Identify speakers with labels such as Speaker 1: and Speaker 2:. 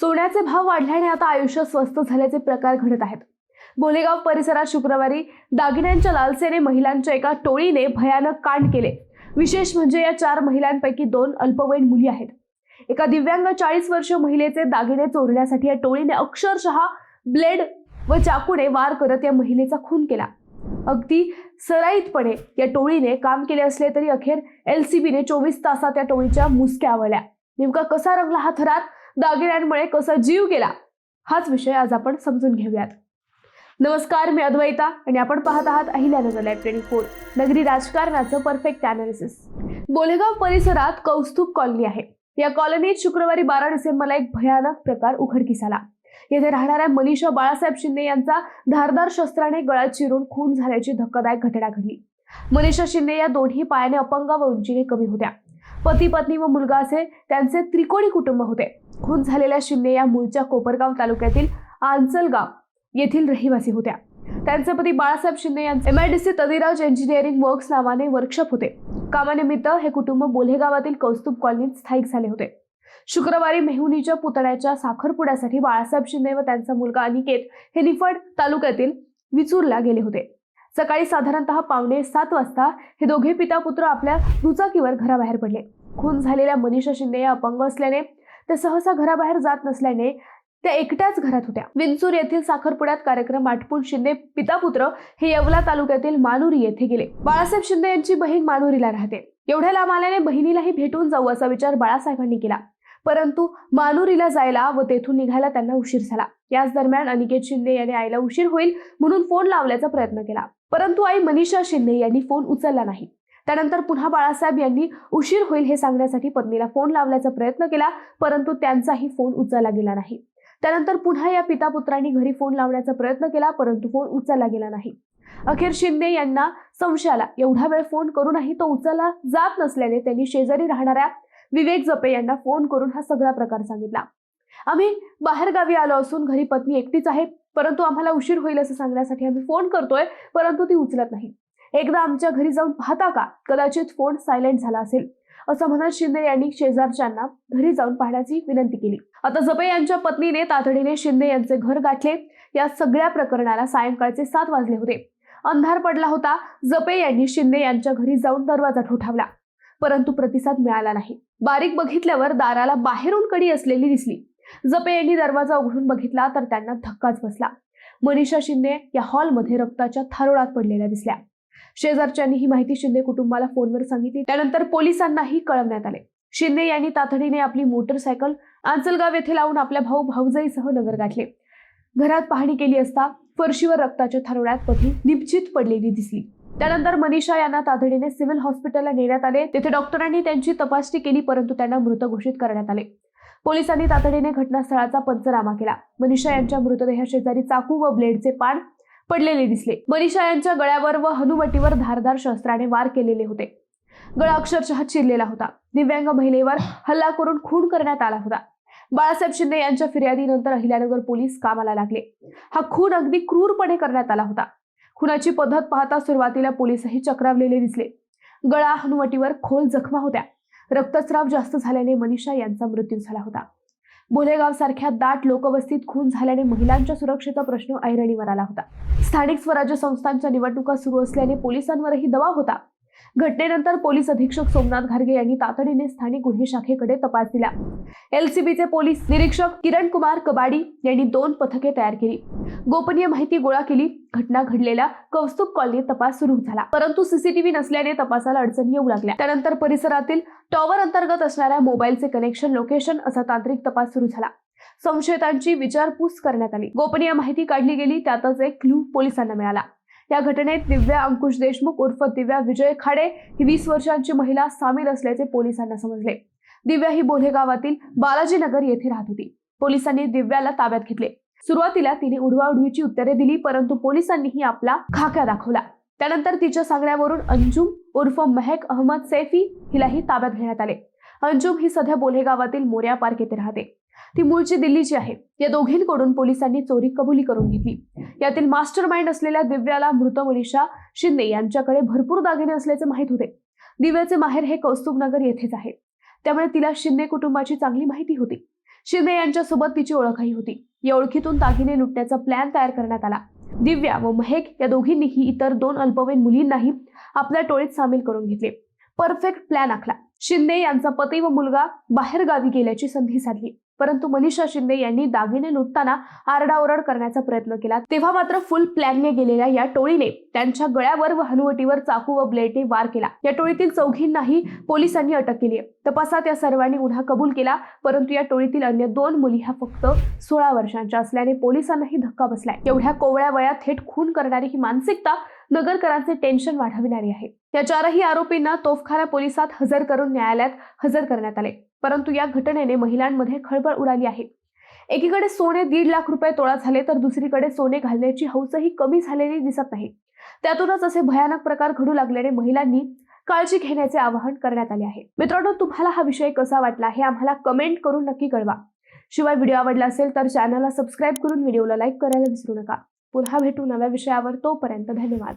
Speaker 1: सोन्याचे भाव वाढल्याने आता आयुष्य स्वस्त झाल्याचे प्रकार घडत आहेत. बोलेगाव परिसरात शुक्रवारी दागिन्यांच्या लालसेने महिलांच्या एका टोळीने भयानक कांड केले. विशेष म्हणजे या चार महिलांपैकी दोन अल्पवयीन मुली आहेत. एका दिव्यांग चाळीस वर्ष महिलेचे दागिने चोरण्यासाठी या टोळीने अक्षरशः ब्लेड व चाकूने वार करत या महिलेचा खून केला. अगदी सराईतपणे या टोळीने काम केले असले तरी अखेर एल सी बीने चोवीस तासात या टोळीच्या मुसक्या आवळल्या. नेमका कसा रंगला हा थरार? दागिन्यांमुळे कसा जीव गेला हाच विषय आज आपण समजून घेऊयात. नमस्कार मी अद्वैता आणि आपण पाहत आहात अहिल्यानगर लाईव्ह ट्वेंटी फोर नगरी राजकारणाचं परफेक्ट अनालिसिस बोलेगाव परिसरात कौस्तुभ कॉलनी आहे. या कॉलनीत शुक्रवारी बारा डिसेंबरला एक भयानक प्रकार उघडकीस आला. येथे राहणाऱ्या मनीषा बाळासाहेब शिंदे यांचा धारदार शस्त्राने गळा चिरून खून झाल्याची धक्कादायक घटना घडली. मनीषा शिंदे या दोन्ही पायाने अपंग व उंचीने कमी होत्या. पती पत्नी व मुलगा असे त्यांचे त्रिकोणी कुटुंब होते. खून झालेल्या शिंदे या मूळच्या कोपरगाव तालुक्यातील आंचलगाव येथील रहिवासी होत्या. त्यांचे पती बाळासाहेब शिंदे यांचे M I D C Tadiraj engineering works नावाने वर्कशॉप होते. कामानिमित्त हे कुटुंब बोलेगावातील कौस्तुभ कॉलनीत स्थायिक झाले होते. शुक्रवारी मेहुनीच्या पुतळ्याच्या साखरपुड्यासाठी बाळासाहेब शिंदे व त्यांचा मुलगा अनिकेत हे निफड तालुक्यातील विचूरला गेले होते. सकाळी साधारणतः पावणे सात वाजता हे दोघे पिता पुत्र आपल्या दुचाकीवर घराबाहेर पडले. खून झालेल्या मनीषा शिंदे या अपंग असल्याने त्या सहसा घराबाहेर जात नसल्याने त्या एकट्याच घरात होत्या. विंचूर येथील साखरपुड्यात कार्यक्रम आटपून शिंदे पिता पुत्र हे येवला तालुक्यातील मानुरी येथे गेले. बाळासाहेब शिंदे यांची बहीण मानुरीला राहते. एवढ्या लांब आल्याने बहिणीलाही भेटून जाऊ असा विचार बाळासाहेबांनी केला. परंतु मानुरीला जायला व तेथून निघायला त्यांना उशीर झाला. याच दरम्यान अनिकेत शिंदे यांनी आईला उशीर होईल म्हणून फोन लावल्याचा प्रयत्न केला. परंतु आई मनीषा शिंदे यांनी फोन उचलला नाही. त्यानंतर पुन्हा बाळासाहेब यांनी उशीर होईल हे सांगण्यासाठी पत्नीला फोन लावल्याचा प्रयत्न केला परंतु त्यांचाही फोन उचलला गेला नाही. त्यानंतर पुन्हा या पिता पुत्रांनी घरी फोन लावण्याचा प्रयत्न केला परंतु फोन उचलला गेला नाही. अखेर शिंदे यांना संशयाला एवढा वेळ फोन करूनही तो उचलला जात नसल्याने त्यांनी शेजारी राहणाऱ्या विवेक जपे यांना फोन करून हा सगळा प्रकार सांगितला. आम्ही बाहेरगावी आलो असून घरी पत्नी एकटीच आहे परंतु आम्हाला उशीर होईल असं सांगण्यासाठी आम्ही फोन करतोय परंतु ती उचलत नाही. एकदा आमच्या घरी जाऊन पाहता का? कदाचित फोन सायलेंट झाला असेल. असं म्हणत शिंदे यांनी शेजारच्यांना घरी जाऊन पाहण्याची विनंती केली. आता जपे यांच्या पत्नीने तातडीने शिंदे यांचे घर गाठले. या सगळ्या प्रकरणाला सायंकाळचे सात वाजले होते. अंधार पडला होता. जपे यांनी शिंदे यांच्या घरी जाऊन दरवाजा ठोठावला. परंतु प्रतिसाद मिळाला नाही. बारीक बघितल्यावर दाराला बाहेरून कडी असलेली दिसली. जपे यांनी दरवाजा उघडून बघितला तर त्यांना धक्काच बसला. मनीषा शिंदे या हॉलमध्ये रक्ताच्या थारोळात पडलेल्या दिसल्या. शेजारच्यांनी ही माहिती शिंदे कुटुंबाला फोनवर सांगितली. त्यानंतर पोलिसांनाही कळवण्यात आले. शिंदे यांनी तातडीने आपली मोटरसायकल आंचलगाव येथे लावून आपल्या भाऊ भाऊजाईसह नगर गाठले. घरात पाहणी केली असता फरशीवर रक्ताच्या थारोळ्यात पत्नी निश्चित पडलेली दिसली. त्यानंतर मनीषा यांना तातडीने सिव्हिल हॉस्पिटलला नेण्यात आले. तेथे डॉक्टरांनी त्यांची तपासणी केली परंतु त्यांना मृत घोषित करण्यात आले. पोलिसांनी तातडीने घटनास्थळाचा पंचनामा केला. मनीषा यांच्या मृतदेहा शेजारी चाकू व ब्लेडचे पान पडलेले दिसले. मनीषा यांच्या गळ्यावर व हनुवटीवर धारदार शस्त्राने वार केलेले होते. गळा अक्षरशः चिरलेला होता. दिव्यांग महिलेवर हल्ला करून खून करण्यात आला होता. बाळासाहेब शिंदे यांच्या फिर्यादीनंतर अहिल्यानगर पोलीस कामाला लागले. हा खून अगदी क्रूरपणे करण्यात आला होता. खुनाची पद्धत पाहता सुरुवातीला पोलीसही चक्रावलेले दिसले. गळा हनुवटीवर खोल जखमा होत्या. रक्तस्राव जास्त झाल्याने मनीषा यांचा मृत्यू झाला होता. बोलेगाव सारख्या दाट लोकवस्तीत खून झाल्याने महिलांच्या सुरक्षेचा प्रश्न ऐरणीवर आला होता. स्थानिक स्वराज्य संस्थांच्या निवडणुका सुरू असल्याने पोलिसांवरही दबाव होता. घटनेनंतर पोलीस अधीक्षक सोमनाथ घारगे यांनी तातडीने स्थानिक गुन्हे शाखेकडे तपास दिला. एलसीबीचे पोलीस निरीक्षक किरण कुमार कबाडी यांनी दोन पथके तयार केली. गोपनीय माहिती गोळा केली. घटना घडलेल्या कौस्तुभ कॉलनीत तपास सुरू झाला. परंतु सीसीटीव्ही नसल्याने तपासाला अडचणी येऊ लागल्या. त्यानंतर परिसरातील टॉवर अंतर्गत असणाऱ्या मोबाईलचे कनेक्शन लोकेशन असा तांत्रिक तपास सुरू झाला. संशयितांची विचारपूस करण्यात आली. गोपनीय माहिती काढली गेली त्यातच एक क्लू पोलिसांना मिळाला. या घटनेत दिव्या अंकुश देशमुख उर्फ दिव्या विजय खाडे ही वीस वर्षांची महिला सामील असल्याचे पोलिसांना समजले. दिव्या ही बोल्हे गावातील बालाजीनगर येथे राहत होती. पोलिसांनी दिव्याला ताब्यात घेतले. सुरुवातीला तिने उडवाउडवीची उत्तरे दिली परंतु पोलिसांनीही आपला खाक्या दाखवला. त्यानंतर तिच्या सांगण्यावरून अंजुम उर्फ महक अहमद सैफी हिलाही ताब्यात घेण्यात आले. अंजुम ही सध्या बोल्हे गावातील मोर्या पार्क येथे राहते. ती मूळची दिल्लीची आहे. या दोघींकडून पोलिसांनी चोरी कबुली करून घेतली. यातील मास्टर माइंड असलेल्या दिव्याला मृत मनीषा शिंदे यांच्याकडे भरपूर दागिने असल्याचे माहीत होते. दिव्याचे माहेर हे कौस्तुभनगर येथेच आहे. त्यामुळे तिला शिंदे कुटुंबाची चांगली माहिती होती. शिंदे यांच्यासोबत तिची ओळखही होती. या ओळखीतून दागिने लुटण्याचा प्लॅन तयार करण्यात आला. दिव्या व महेक या दोघींनीही इतर दोन अल्पवयीन मुलींनाही आपल्या टोळीत सामील करून घेतले. परफेक्ट प्लॅन आखला. शिंदे यांचा पती व मुलगा बाहेर गावी गेल्याची संधी साधली. परंतु मनीषा शिंदे यांनी दागिने लुटताना आरडाओरड करण्याचा प्रयत्न केला. तेव्हा मात्र फुल प्लॅनने गेलेल्या या टोळीने त्यांच्या गळ्यावर व हनुवटीवर चाकू व ब्लेडने वार केला. या टोळीतील चौघींनाही पोलिसांनी अटक केली आहे. तपासात या सर्वांनी गुन्हा कबूल केला परंतु या टोळीतील अन्य दोन मुली ह्या फक्त सोळा वर्षांच्या असल्याने पोलिसांनाही धक्का बसलाय. एवढ्या कोवळ्या वयात थेट खून करणारी ही मानसिकता नगरकरांचे टेन्शन वाढविणारी आहे. या चारही आरोपींना तोफखाना पोलिसात हजर करून न्यायालयात हजर करण्यात आले. परंतु या घटनेने महिलांमध्ये खळबळ उडाली आहे. एकीकडे सोने दीड लाख रुपये तोळा झाले तर दुसरीकडे सोने घालण्याची हौसही कमी झालेली दिसत नाही. त्यातूनच असे भयानक प्रकार घडू लागल्याने महिलांनी काळजी घेण्याचे आवाहन करण्यात आले आहे. मित्रांनो तुम्हाला हा विषय कसा वाटला हे आम्हाला कमेंट करून नक्की कळवा. शिवाय व्हिडिओ आवडला असेल तर चॅनलला सबस्क्राईब करून व्हिडिओला लाईक करायला विसरू नका. पुन्हा भेटू नव्या विषयावर तोपर्यंत धन्यवाद.